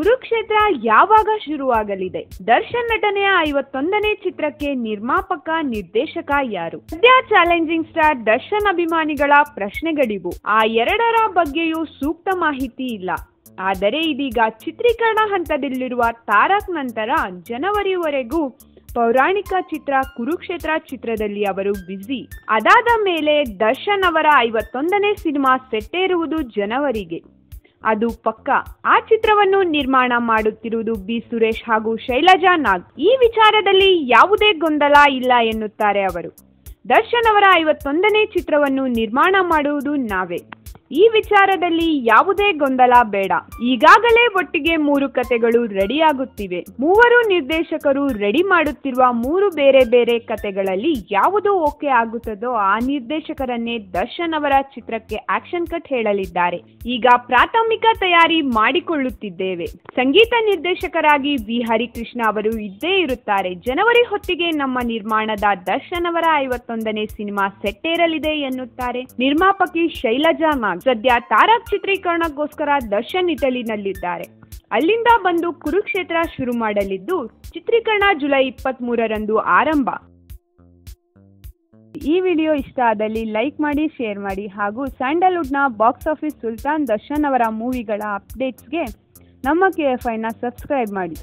ಕುರುಕ್ಷೇತ್ರ ಯಾವಾಗ ಶುರುವಾಗಲಿದೆ? ದರ್ಶನ್ ನಟನೆಯ ಐವತ್ತೊಂದನೇ ಚಿತ್ರಕ್ಕೆ ನಿರ್ಮಾಪಕ, ನಿರ್ದೇಶಕ ಯಾರು? ಸದ್ಯ ಚಾಲೆಂಜಿಂಗ್ ಸ್ಟಾರ್ ದರ್ಶನ್ ಅಭಿಮಾನಿಗಳ ಪ್ರಶ್ನೆಗಳಿವು. ಆ ಎರಡರ ಬಗ್ಗೆಯೂ ಸೂಕ್ತ ಮಾಹಿತಿ ಇಲ್ಲ. ಆದರೆ ಇದೀಗ ಚಿತ್ರೀಕರಣ ಹಂತದಲ್ಲಿರುವ ತಾರಕ್ ನಂತರ ಜನವರಿವರೆಗೂ ಪೌರಾಣಿಕ ಚಿತ್ರ ಕುರುಕ್ಷೇತ್ರ ಚಿತ್ರದಲ್ಲಿ ಅವರು ಬ್ಯುಸಿ. ಅದಾದ ಮೇಲೆ ದರ್ಶನ್ ಅವರ ಐವತ್ತೊಂದನೇ ಸಿನಿಮಾ ಸೆಟ್ಟೇರುವುದು ಜನವರಿಗೆ. ಅದು ಪಕ್ಕ. ಆ ಚಿತ್ರವನ್ನು ನಿರ್ಮಾಣ ಮಾಡುತ್ತಿರುವುದು ಬಿ. ಸುರೇಶ್ ಹಾಗೂ ಶೈಲಜಾ ನಾಗ್. ಈ ವಿಚಾರದಲ್ಲಿ ಯಾವುದೇ ಗೊಂದಲ ಇಲ್ಲ ಎನ್ನುತ್ತಾರೆ ಅವರು. ದರ್ಶನ್ ಅವರ ಐವತ್ತೊಂದನೇ ಚಿತ್ರವನ್ನು ನಿರ್ಮಾಣ ಮಾಡುವುದು ನಾವೇ. ಈ ವಿಚಾರದಲ್ಲಿ ಯಾವುದೇ ಗೊಂದಲ ಬೇಡ. ಈಗಾಗಲೇ ಒಟ್ಟಿಗೆ ಮೂರು ಕತೆಗಳು ರೆಡಿಯಾಗುತ್ತಿವೆ ಮೂವರು ನಿರ್ದೇಶಕರು ರೆಡಿ ಮಾಡುತ್ತಿರುವ ಮೂರು ಬೇರೆ ಬೇರೆ ಕತೆಗಳಲ್ಲಿ ಯಾವುದು ಓಕೆ ಆಗುತ್ತದೋ ಆ ನಿರ್ದೇಶಕರನ್ನೇ ದರ್ಶನ್ ಅವರ ಚಿತ್ರಕ್ಕೆ ಆಕ್ಷನ್ ಕಟ್ ಹೇಳಲಿದ್ದಾರೆ. ಈಗ ಪ್ರಾಥಮಿಕ ತಯಾರಿ ಮಾಡಿಕೊಳ್ಳುತ್ತಿದ್ದೇವೆ. ಸಂಗೀತ ನಿರ್ದೇಶಕರಾಗಿ ವಿ. ಹರಿಕೃಷ್ಣ ಅವರು ಇದ್ದೇ ಇರುತ್ತಾರೆ. ಜನವರಿ ಹೊತ್ತಿಗೆ ನಮ್ಮ ನಿರ್ಮಾಣದ ದರ್ಶನ್ ಅವರ ಐವತ್ತೊಂದನೇ ಸಿನಿಮಾ ಸೆಟ್ಟೇರಲಿದೆ ಎನ್ನುತ್ತಾರೆ. ನಿರ್ಮಾಪಕಿ ಶೈಲಜಾ ನಾಗ್ ಸದ್ಯ ತಾರಕ್ ಚಿತ್ರೀಕರಣಕ್ಕೋಸ್ಕರ ದರ್ಶನ್ ಇಟಲಿನಲ್ಲಿದ್ದಾರೆ. ಅಲ್ಲಿಂದ ಬಂದು ಕುರುಕ್ಷೇತ್ರ ಶುರು ಮಾಡಲಿದ್ದು ಚಿತ್ರೀಕರಣ ಜುಲೈ ಇಪ್ಪತ್ತ್ ಮೂರರಂದು ಆರಂಭ. ಈ ವಿಡಿಯೋ ಇಷ್ಟ ಆದಲ್ಲಿ ಲೈಕ್ ಮಾಡಿ, ಶೇರ್ ಮಾಡಿ ಹಾಗೂ ಸ್ಯಾಂಡಲ್ವುಡ್ನ ಬಾಕ್ಸ್ ಆಫೀಸ್ ಸುಲ್ತಾನ್ ದರ್ಶನ್ ಅವರ ಮೂವಿಗಳ ಅಪ್ಡೇಟ್ಸ್ಗೆ ನಮ್ಮ ಕೆ ಎಫ್ ಐನ ಸಬ್ಸ್ಕ್ರೈಬ್ ಮಾಡಿ.